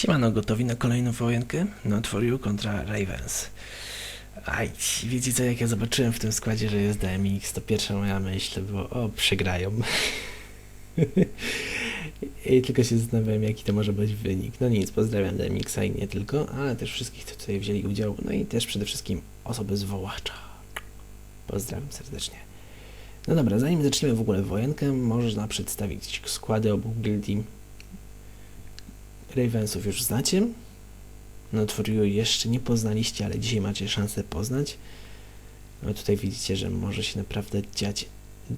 Siemano, gotowi na kolejną wojenkę? Not for you kontra Ravens. Aj, wiecie co, jak ja zobaczyłem w tym składzie, że jest DMX, to pierwsza moja myśl było, o, przegrają. I tylko się zastanawiałem, jaki to może być wynik. No nic, pozdrawiam DMX-a i nie tylko, ale też wszystkich, którzy tutaj wzięli udział, no i też przede wszystkim osoby z Wołacza. Pozdrawiam serdecznie. No dobra, zanim zaczniemy w ogóle wojenkę, można przedstawić składy obu gildii. Ravensów już znacie. Not for you jeszcze nie poznaliście, ale dzisiaj macie szansę poznać. No tutaj widzicie, że może się naprawdę dziać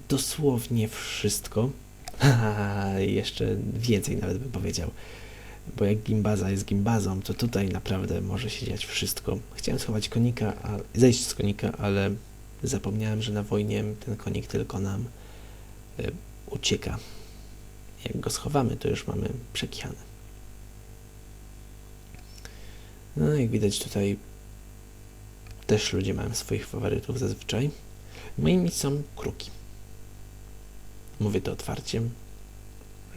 dosłownie wszystko. Jeszcze więcej nawet bym powiedział. Bo jak gimbaza jest gimbazą, to tutaj naprawdę może się dziać wszystko. Chciałem schować konika, a, zejść z konika, ale zapomniałem, że na wojnie ten konik tylko nam y, ucieka. Jak go schowamy, to już mamy przekichane. No, jak widać tutaj też ludzie mają swoich faworytów zazwyczaj. Moimi są kruki. Mówię to otwarcie,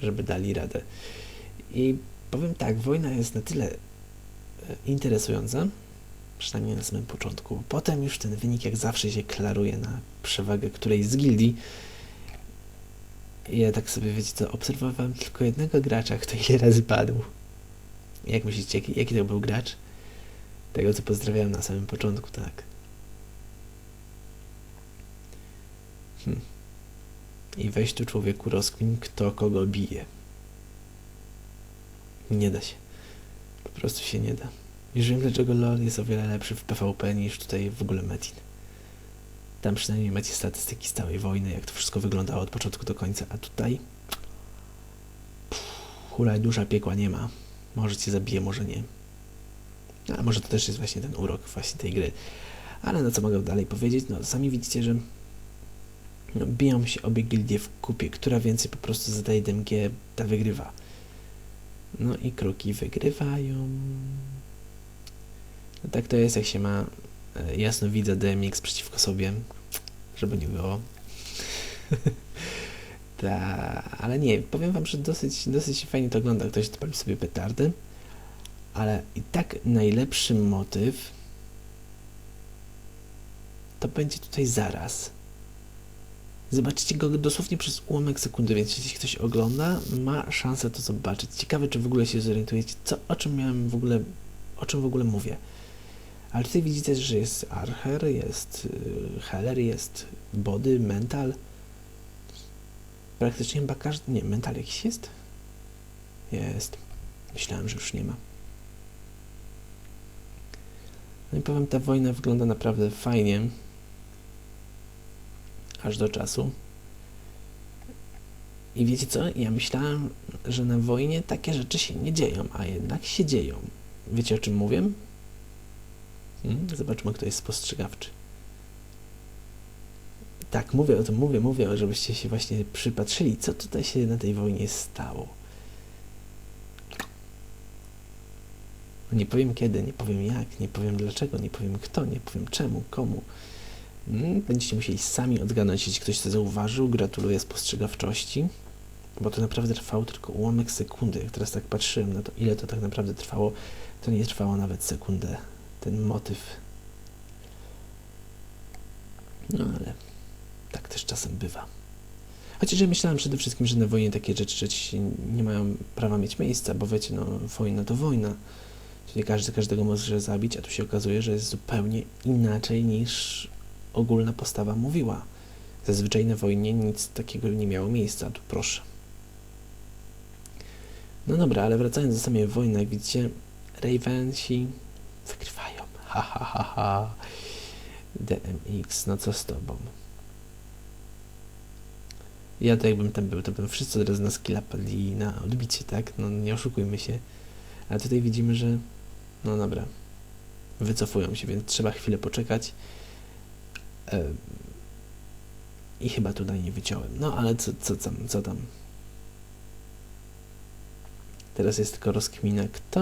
żeby dali radę. I powiem tak, wojna jest na tyle e, interesująca, przynajmniej na samym początku. Potem już ten wynik jak zawsze się klaruje na przewagę którejś z gildii. Ja tak sobie, wiecie co, obserwowałem tylko jednego gracza, kto ile razy padł. Jak myślicie, jaki, jaki to był gracz? Tego, co pozdrawiałem na samym początku, tak. Hm. I weź tu człowieku rozkmin, kto kogo bije. Nie da się. Po prostu się nie da. Już wiem, dlaczego LoL jest o wiele lepszy w PvP niż tutaj w ogóle Metin. Tam przynajmniej macie statystyki z całej wojny, jak to wszystko wyglądało od początku do końca, a tutaj hula dusza piekła nie ma. Może cię zabije, może nie. A może to też jest właśnie ten urok właśnie tej gry. Ale no co mogę dalej powiedzieć? No sami widzicie, że no, biją się obie gildie w kupie. Która więcej po prostu zadaje DMG, ta wygrywa. No i kruki wygrywają. No tak to jest, jak się ma e, jasno widzę DMX przeciwko sobie, żeby nie było. Ta, ale nie, powiem wam, że dosyć, dosyć fajnie to ogląda. Ktoś odpalił sobie petardy, ale i tak najlepszy motyw to będzie tutaj zaraz. Zobaczycie go dosłownie przez ułamek sekundy, więc jeśli ktoś ogląda, ma szansę to zobaczyć. Ciekawe, czy w ogóle się zorientujecie, co, o czym miałem w ogóle, o czym w ogóle mówię. Ale tutaj widzicie, że jest Archer, jest y, Heller, jest Body, Mental. Praktycznie chyba każdy... Nie, Mental jakiś jest? Jest. Myślałem, że już nie ma. No i powiem, ta wojna wygląda naprawdę fajnie. Aż do czasu. I wiecie co? Ja myślałem, że na wojnie takie rzeczy się nie dzieją, a jednak się dzieją. Wiecie o czym mówię? Hmm? Zobaczmy, kto jest spostrzegawczy. Tak, mówię o tym, mówię, mówię, żebyście się właśnie przypatrzyli, co tutaj się na tej wojnie stało. Nie powiem kiedy, nie powiem jak, nie powiem dlaczego, nie powiem kto, nie powiem czemu, komu. Hmm, będziecie musieli sami odgadnąć, jeśli ktoś to zauważył. Gratuluję spostrzegawczości, bo to naprawdę trwało tylko ułamek sekundy. Jak teraz tak patrzyłem na to, ile to tak naprawdę trwało, to nie trwało nawet sekundę. Ten motyw. No ale tak też czasem bywa. Chociaż ja myślałem przede wszystkim, że na wojnie takie rzeczy nie mają prawa mieć miejsca, bo wiecie, no wojna to wojna. Czyli każdy każdego może zabić, a tu się okazuje, że jest zupełnie inaczej niż ogólna postawa mówiła. Zazwyczaj na wojnie nic takiego nie miało miejsca, tu proszę. No dobra, ale wracając do samej wojny, jak widzicie, Ravensi wygrywają. Ha, ha, ha, ha. DMX, no co z tobą? Ja to jakbym tam był, to bym wszyscy od razu na skilla padli na odbicie, tak? No nie oszukujmy się. A tutaj widzimy, że no dobra. Wycofują się, więc trzeba chwilę poczekać. I chyba tutaj nie wyciąłem. No ale co, co tam, co tam? Teraz jest tylko rozkmina, kto,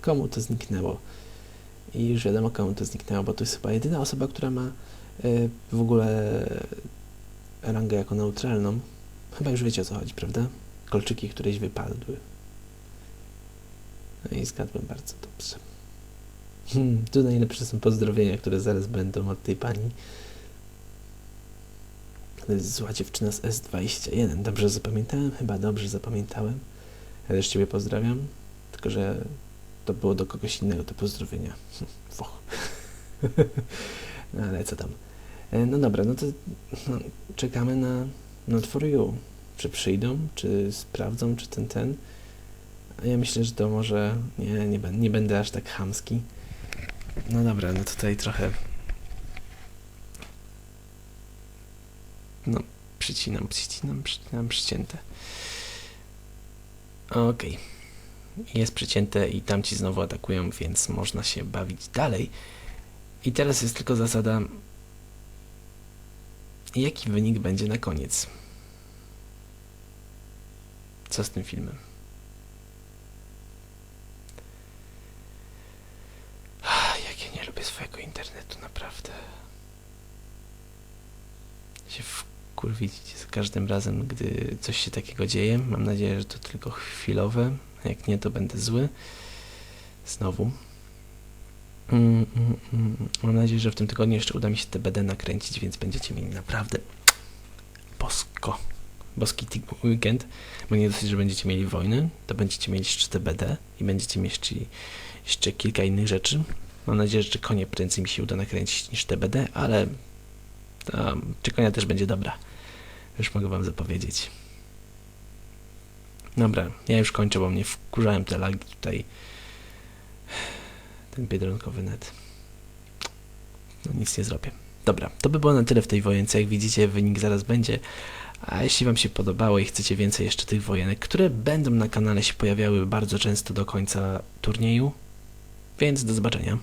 komu to zniknęło. I już wiadomo, komu to zniknęło, bo to jest chyba jedyna osoba, która ma y, w ogóle rangę jako neutralną. Chyba już wiecie o co chodzi, prawda? Kolczyki któreś wypadły. No i zgadłem bardzo dobrze. Hmm, tu najlepsze są pozdrowienia, które zaraz będą od tej pani. To jest zła dziewczyna z S21. Dobrze zapamiętałem? Chyba dobrze zapamiętałem. Ja też Ciebie pozdrawiam. Tylko, że to było do kogoś innego te pozdrowienia. Foch. no ale co tam. E, No dobra, no to no, czekamy na Not for You. Czy przyjdą, czy sprawdzą, czy ten, ten. Ja myślę, że to może nie, nie, nie będę aż tak chamski. No dobra, no tutaj trochę. No, przycinam, przycinam, przycinam, przycięte. Okej. Jest przycięte i tamci znowu atakują, więc można się bawić dalej. I teraz jest tylko zasada. Jaki wynik będzie na koniec? Co z tym filmem? Ah, Jak ja nie lubię swojego internetu, naprawdę. Się wkurwić za każdym razem, gdy coś się takiego dzieje. Mam nadzieję, że to tylko chwilowe. Jak nie, to będę zły. Znowu. Mm, mm, mm. Mam nadzieję, że w tym tygodniu jeszcze uda mi się TBD nakręcić, więc będziecie mieli naprawdę bosko. Boski weekend. Bo nie dosyć, że będziecie mieli wojny, to będziecie mieli jeszcze TBD i będziecie mieli jeszcze kilka innych rzeczy. Mam nadzieję, że konie prędzej mi się uda nakręcić niż TBD, ale um, czy konia też będzie dobra. Już mogę wam zapowiedzieć. Dobra, ja już kończę, bo mnie wkurzałem te lagi tutaj. Ten biedronkowy net. No nic nie zrobię. Dobra, to by było na tyle w tej wojence. Jak widzicie, wynik zaraz będzie. A jeśli Wam się podobało i chcecie więcej jeszcze tych wojenek, które będą na kanale się pojawiały bardzo często do końca turnieju, więc do zobaczenia.